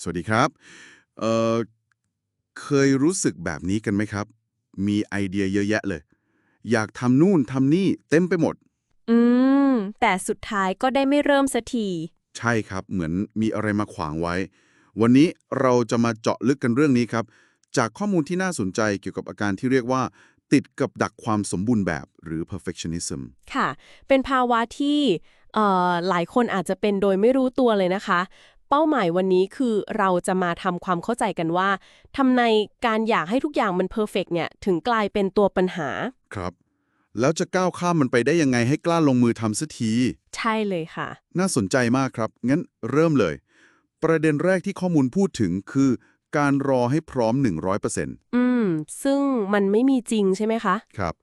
สวัสดีครับเอ่อเคยรู้สึกแบบนี้กันไหมครับ มีไอเดียเยอะแยะเลย อยากทำนู่นทำนี่เต็มไปหมด อืม แต่สุดท้ายก็ได้ไม่เริ่มสักที ใช่ครับ เหมือนมีอะไรมาขวางไว้ วันนี้เราจะมาเจาะลึกกันเรื่องนี้ครับ จากข้อมูลที่น่าสนใจเกี่ยวกับอาการที่เรียกว่า ติดกับดักความสมบูรณ์แบบหรือ perfectionism ค่ะ เป็นภาวะที่เอ่อหลายคนอาจจะเป็นโดยไม่รู้ตัวเลยนะคะ เป้าหมายวันนี้คือเราจะมาทำความเข้าใจกันว่าทำในการอยากให้ทุกอย่างมันเพอร์เฟกเนี่ยถึงกลายเป็นตัวปัญหา ครับ แล้วจะก้าวข้ามมันไปได้ยังไงให้กล้าลงมือทำสักที ใช่เลยค่ะ น่าสนใจมากครับ งั้นเริ่มเลย ประเด็นแรกที่ข้อมูลพูดถึงคือ การรอให้พร้อม 100%อืม ซึ่งมันไม่มีจริงใช่ไหมคะ ครับ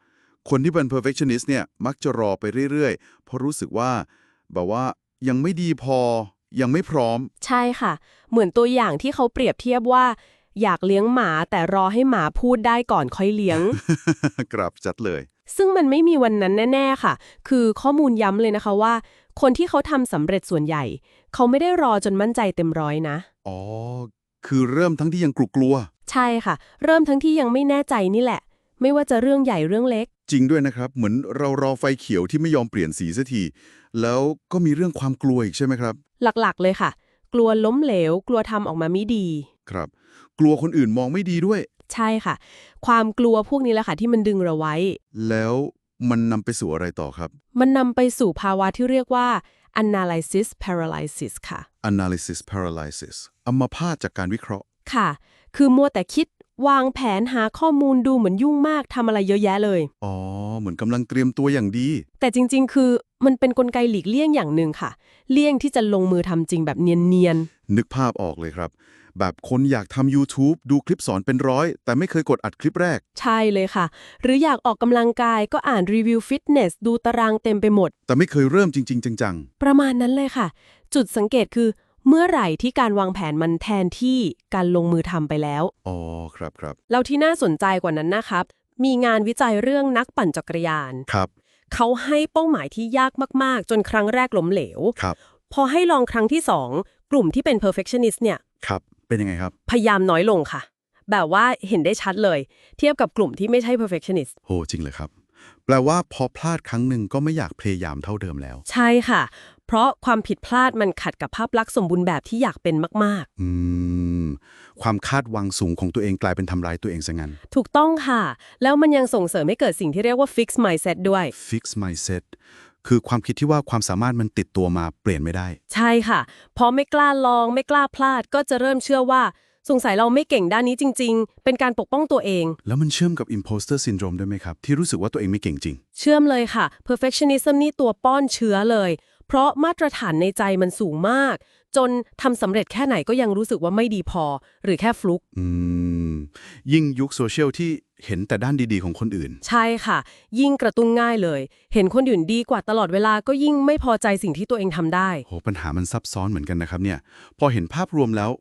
คนที่เป็น perfectionist เนี่ยมักจะรอไปเรื่อยๆ เพราะรู้สึกว่าแบบว่ายังไม่ดีพอ ยังไม่พร้อม ใช่ค่ะ เหมือนตัวอย่างที่เขาเปรียบเทียบว่า อยากเลี้ยงหมาแต่รอให้หมาพูดได้ก่อนค่อยเลี้ยงกลับจัดเลย ซึ่งมันไม่มีวันนั้นแน่ ๆค่ะ คือข้อมูลย้ำเลยนะคะว่า คนที่เขาทำสำเร็จส่วนใหญ่ เขาไม่ได้รอจนมั่นใจเต็มร้อยนะ อ๋อ คือเริ่มทั้งที่ยังกลัวใช่ค่ะ เริ่มทั้งที่ยังไม่แน่ใจนี่แหละ ไม่ว่าจะเรื่องใหญ่เรื่องเล็กๆจริงด้วยนะครับ เหมือนเรารอไฟเขียวที่ไม่ยอมเปลี่ยนสีสักที แล้วก็มีเรื่องความกลัวอีกใช่ไหมครับ หลักๆ เลยค่ะ กลัวล้มเหลว กลัวทำออกมาไม่ดี ครับ กลัวคนอื่นมองไม่ดีด้วย ใช่ค่ะ ความกลัวพวกนี้แหละค่ะ ที่มันดึงเราไว้ แล้วมันนำไปสู่อะไรต่อครับ มันนำไปสู่ภาวะที่เรียกว่า analysis paralysis ค่ะ analysis paralysis อัมพาตจากการวิเคราะห์ ค่ะ คือมัวแต่คิด วางแผนหาข้อมูลดูเหมือนยุ่งมากทำอะไรเยอะแยะเลย อ๋อ เหมือนกำลังเตรียมตัวอย่างดี แต่จริง ๆ คือมันเป็นนกลไกหลีกเลี่ยงอย่างหนึ่งค่ะ เลี่ยงที่จะลงมือทำจริงแบบเนียนนึกภาพออกเลยครับ แบบคนอยากทำ YouTube ดูคลิปสอนเป็นร้อย แต่ไม่เคยกดอัดคลิปแรก ๆ ใช่เลยค่ะ หรืออยากออกกำลังกายก็อ่านรีวิวฟิตเนสดูตารางเต็มไปหมด แต่ไม่เคยเริ่มจริง ๆ จังประมาณนั้นเลยค่ะ จุดสังเกตคือ เมื่อไหร่ที่การวางแผนมันแทนที่การลงมือทำไปแล้วๆอ๋อ ครับครับแล้วที่น่าสนใจกว่านั้นนะครับ มีงานวิจัยเรื่องนักปั่นจักรยาน ครับ เขาให้เป้าหมายที่ยากมาก ๆ จนครั้งแรกล้มเหลว ครับ พอให้ลองครั้งที่สองกลุ่มที่เป็น perfectionist เนี่ย ครับ เป็นยังไงครับ พยายามน้อยลงค่ะ แบบว่าเห็นได้ชัดเลย เทียบกับกลุ่มที่ไม่ใช่ perfectionist โหจริงเลยครับ แปลว่าพอพลาดครั้งหนึ่งก็ไม่อยากพยายามเท่าเดิมแล้ว ใช่ค่ะ เพราะความผิดพลาดมันขัดกับภาพลักษณ์สมบูรณ์แบบที่อยากเป็นมากอืม ความคาดหวังสูงของตัวเองกลายเป็นทำร้ายตัวเองซะงั้นๆถูกต้องค่ะ แล้วมันยังส่งเสริมให้เกิดสิ่งที่เรียกว่า fixed mindset ด้วย fix mindset คือความคิดที่ว่าความสามารถมันติดตัวมาเปลี่ยนไม่ได้ ใช่ค่ะพอไม่กล้าลองไม่กล้าพลาด ก็จะเริ่มเชื่อว่าสงสัยเราไม่เก่งด้านนี้จริง ๆ เป็นการปกป้องตัวเอง แล้วมันเชื่อมกับ imposter syndrome ด้วยไหมครับ ที่รู้สึกว่าตัวเองไม่เก่งจริง เชื่อมเลยค่ะ perfectionism นี่ตัวป้อนเชื้อเลย เพราะมาตรฐานในใจมันสูงมาก จนทำสำเร็จแค่ไหนก็ยังรู้สึกว่าไม่ดีพอ หรือแค่ฟลุกอืมยิ่งยุคโซเชียลที่เห็นแต่ด้านดีๆของคนอื่น ใช่ค่ะ ยิ่งกระตุ้นง่ายเลย เห็นคนอื่นดีกว่าตลอดเวลาก็ยิ่งไม่พอใจสิ่งที่ตัวเองทำได้โหปัญหามันซับซ้อนเหมือนกันนะครับเนี่ย พอเห็นภาพรวมแล้ว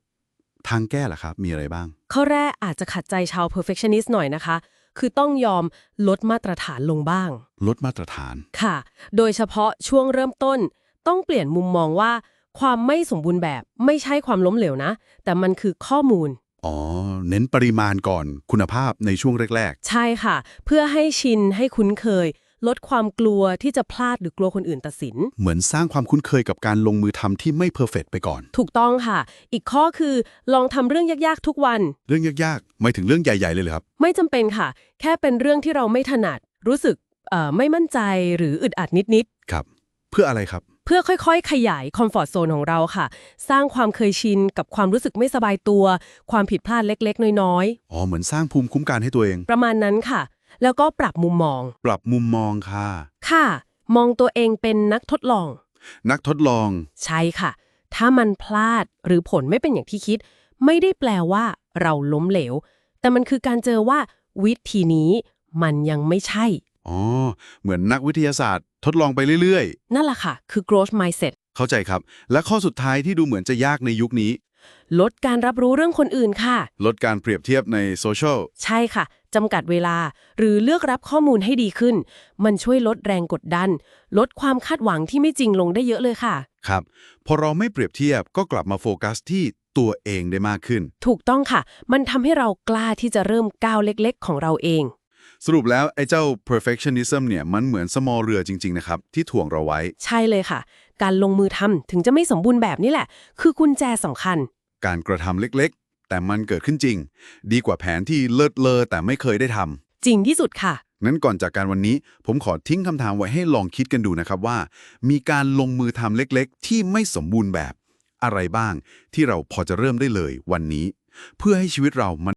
ทางแก้ล่ะครับ มีอะไรบ้าง ข้อแรกอาจจะขัดใจชาว perfectionist หน่อยนะคะ คือต้องยอมลดมาตรฐานลงบ้าง ลดมาตรฐาน ค่ะ โดยเฉพาะช่วงเริ่มต้น ต้องเปลี่ยนมุมมองว่า ความไม่สมบูรณ์แบบไม่ใช่ความล้มเหลวนะ แต่มันคือข้อมูล อ๋อ เน้นปริมาณก่อนคุณภาพในช่วงแรกใช่ค่ะ เพื่อให้ชินให้คุ้นเคย ลดความกลัวที่จะพลาดหรือกลัวคนอื่นตัดสินๆเหมือนสร้างความคุ้นเคยกับการลงมือทำที่ไม่เพอร์เฟกไปก่อน ถูกต้องค่ะ อีกข้อคือลองทำเรื่องยากๆทุกวัน เรื่องยากๆไม่ถึงเรื่องใหญ่ ๆ เลยเหรอครับ ไม่จำเป็นค่ะ แค่เป็นเรื่องที่เราไม่ถนัด รู้สึกเอ่อไม่มั่นใจหรืออึดอัดนิดครับ เพื่ออะไรครับ ๆ เพื่อค่อยๆ ขยายคอมฟอร์ z โซนของเราค่ะ สร้างความเคยชินกับความรู้สึกไม่สบายตัว ความผิดพลาดเล็กๆ น้อยอ๋อ เหมือนสร้างภูมิคุ้มกันให้ตัวเอง ๆ ประมาณนั้นค่ะ แล้วก็ปรับมุมมอง ปรับมุมมองค่ะ ค่ะ มองตัวเองเป็นนักทดลอง นักทดลอง ใช่ค่ะ ถ้ามันพลาดหรือผลไม่เป็นอย่างที่คิด ไม่ได้แปลว่าเราล้มเหลว แต่มันคือการเจอว่าวิธีนี้มันยังไม่ใช่ อ๋อ เหมือนนักวิทยาศาสตร์ ทดลองไปเรื่อยนั่นแหละค่ะ คือ growth mindset ๆเข้าใจครับ และข้อสุดท้ายที่ดูเหมือนจะยากในยุคนี้ ลดการรับรู้เรื่องคนอื่นค่ะ ลดการเปรียบเทียบในโซเชียล ใช่ค่ะ จำกัดเวลา หรือเลือกรับข้อมูลให้ดีขึ้น มันช่วยลดแรงกดดัน ลดความคาดหวังที่ไม่จริงลงได้เยอะเลยค่ะ ครับ พอเราไม่เปรียบเทียบก็กลับมาโฟกัสที่ตัวเองได้มากขึ้น ถูกต้องค่ะ มันทำให้เรากล้าที่จะเริ่มก้าวเล็ก ๆ ของเราเอง สรุปแล้วไอ้เจ้า perfectionism เนี่ยมันเหมือนสมอเรือจริง ๆ นะครับ ที่ถ่วงเราไว้ ใช่เลยค่ะ การลงมือทำถึงจะไม่สมบูรณ์แบบนี้แหละ คือกุญแจสำคัญ การกระทำเล็กๆ แต่มันเกิดขึ้นจริง ดีกว่าแผนที่เลิศเลอแต่ไม่เคยได้ทำจริงที่สุดค่ะงั้นก่อนจากการวันนี้ ผมขอทิ้งคำถามไว้ให้ลองคิดกันดูนะครับว่า มีการลงมือทำเล็กๆ ที่ไม่สมบูรณ์แบบ อะไรบ้างที่เราพอจะเริ่มได้เลยวันนี้ เพื่อให้ชีวิตเรามัน